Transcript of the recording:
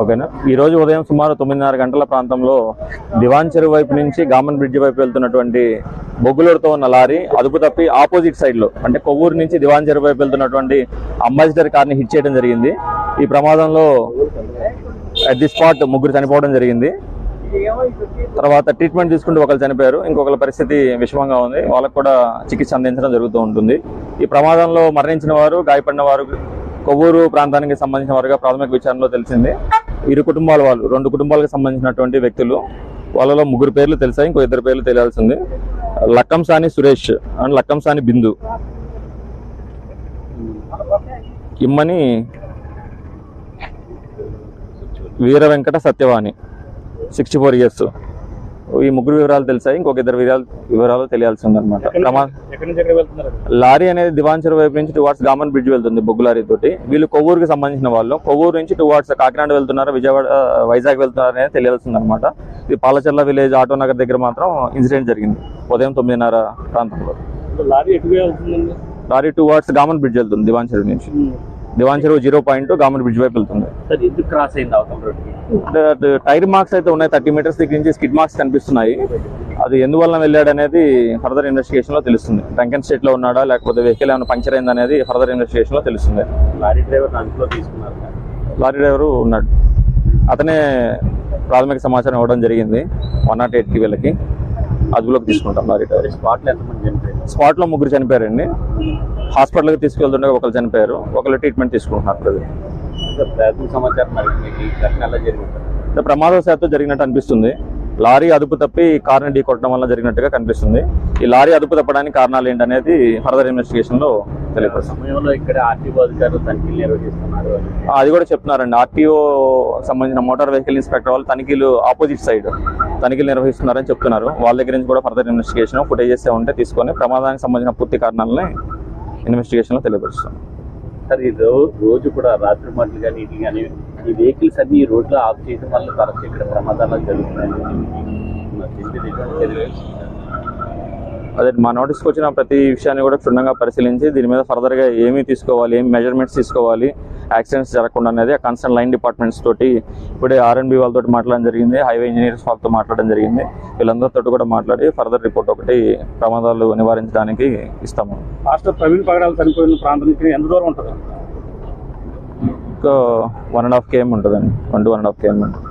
ఓకేనా? ఈరోజు ఉదయం సుమారు తొమ్మిదిన్నర గంటల ప్రాంతంలో దివాన్ చెరువు వైపు నుంచి గామన్ బ్రిడ్జ్ వైపు వెళ్తున్నటువంటి బొగ్గులూరుతో ఉన్న లారీ అదుపు తప్పి ఆపోజిట్ సైడ్లో అంటే కొవ్వూరు నుంచి దివాన్ చెరువు వైపు వెళ్తున్నటువంటి అంబాసిడర్ కార్ని హిట్ చేయడం జరిగింది. ఈ ప్రమాదంలో అట్ ది స్పాట్ ముగ్గురు చనిపోవడం జరిగింది. తర్వాత ట్రీట్మెంట్ తీసుకుంటూ ఒకరు చనిపోయారు. ఇంకొకరి పరిస్థితి విషమంగా ఉంది. వాళ్ళకు కూడా చికిత్స అందించడం జరుగుతూ ఉంటుంది. ఈ ప్రమాదంలో మరణించిన వారు గాయపడిన వారు కొవ్వూరు ప్రాంతానికి సంబంధించిన వారుగా ప్రాథమిక విచారణలో తెలిసింది. ఇరు కుటుంబాల వాళ్ళు రెండు కుటుంబాలకు సంబంధించినటువంటి వ్యక్తులు వాళ్ళలో ముగ్గురు పేర్లు తెలిసాయి ఇంకో ఇద్దరు పేర్లు తెలియాల్సింది. Lakkamsani Suresh and Lakkamsani Bindu. Immani Veera Venkata Satyavani sixty four years ఈ ముగ్గురు వివరాలు తెలిసాయి ఇంకొక ఇద్దరు వివరాలు వివరాలు తెలియాల్సి ఉందన్నమాట. వెళ్తున్నారు? లారీ అనేది దివాన్చర్ వైపు నుంచి టువార్డ్స్ గామన్ బ్రిడ్జ్ వెళ్తుంది బొగ్గు లారీ తోటి. వీళ్ళు కొవ్వూరుకి సంబంధించిన వాళ్ళు. కొవ్వూరు నుంచి టువార్డ్స్ కాకినాడ వెళ్తున్నారు విజయవాడ వైజాగ్ వెళ్తున్నారు అనేది తెలియాల్సింది అనమాట ఇది పాలచర్ల విలేజ్ ఆటో నగర్ దగ్గర మాత్రం ఇన్సిడెంట్ జరిగింది ఉదయం తొమ్మిదిన్నర ప్రాంతంలో. లారీ టువార్డ్స్ గామన్ బ్రిడ్జ్ వెళ్తుంది దివాన్ చెరువు నుంచి దివాన్ చెరువు జీరో పాయింట్ గామన్ బ్రిడ్జ్ వైపు వెళ్తుంది. క్రాస్ అయింది టైర్ మార్క్స్ అయితే ఉన్నాయి థర్టీ మీటర్స్ దగ్గర నుంచి స్కిడ్ మార్క్స్ కనిపిస్తున్నాయి. అది ఎందువల్ల వెళ్ళాడు అనేది ఫర్దర్ ఇన్వెస్టిగేషన్లో తెలుస్తుంది. డ్రంకెన్ స్టేట్లో ఉన్నాడా లేకపోతే వెహికల్ ఏమైనా పంక్చర్ అయింది అనేది ఫర్దర్ ఇన్వెస్టిగేషన్లో తెలుస్తుంది. Lorry driver. లారీ డ్రైవరు ఉన్నాడు. అతనే ప్రాథమిక సమాచారం ఇవ్వడం జరిగింది వన్ నాట్ ఎయిట్కి వీళ్ళకి. అదుపులోకి తీసుకుంటాం లారీ డ్రైవర్. స్పాట్లో ముగ్గురు చనిపోయారండి. హాస్పిటల్కి తీసుకెళ్తుండగా ఒకరు చనిపోయారు. ఒకరు ట్రీట్మెంట్ తీసుకుంటున్నారు ప్రజలు. సమాచారం ప్రమాదవశాత్తు జరిగినట్టు అనిపిస్తుంది. లారీ అదుపు తప్పి కార్ని ఢీ కొట్టడం వల్ల జరిగినట్టుగా కనిపిస్తుంది. ఈ లారీ అదుపు తప్పడానికి కారణాలు ఏంటనేది ఫర్దర్ ఇన్వెస్టిగేషన్లో ఆ తెలియపరుస్తాం అది కూడా చెప్తున్నారండి. ఆర్టీఓ సంబంధించిన మోటార్ వెహికల్ ఇన్స్పెక్టర్ వాళ్ళు తనిఖీలు ఆపోజిట్ సైడ్ తనిఖీలు నిర్వహిస్తున్నారని చెప్తున్నారు. వాళ్ళ దగ్గర నుంచి కూడా ఫర్దర్ ఇన్వెస్టిగేషన్ ఫుటేజెస్ ఉంటే తీసుకొని ప్రమాదానికి సంబంధించిన పూర్తి కారణాలని ఇన్వెస్టిగేషన్లో తెలియపరుస్తాం సార్ ఈ రోజు కూడా రాత్రి మట్లు కానీ ఇది కానీ ఈ వెహికల్స్ అన్ని ఈ రోడ్లో ఆఫ్ చేయడం వల్ల తరచు ఇక్కడ ప్రమాదాలు జరుగుతున్నాయి. అదే మా నోటీస్కి వచ్చిన ప్రతి విషయాన్ని కూడా క్షుణ్ణంగా పరిశీలించి దీని మీద ఫర్దర్గా ఏమి తీసుకోవాలి ఏమి మెజర్మెంట్స్ తీసుకోవాలి యాక్సిడెంట్స్ జరగకుండా అనేది ఆ కన్సర్న్ లైన్ డిపార్ట్మెంట్స్ తోటి ఇప్పుడే ఆర్ఎన్బి వాళ్ళతో మాట్లాడడం జరిగింది హైవే ఇంజనీర్స్ వాళ్ళతో మాట్లాడడం జరిగింది. వీళ్ళందరితో కూడా మాట్లాడి ఫర్దర్ రిపోర్ట్ ఒకటి ప్రమాదాలు నివారించడానికి ఇస్తాము. మాస్టర్ ప్రవీణ్ పగడాలు చనిపోయిన ప్రాంతం నుంచి ఎంత దూరం ఉంటుంది? ఇంకా వన్ అండ్ హాఫ్ కేఎం ఉంటుందండి. One to one and half KM ఉంటుంది.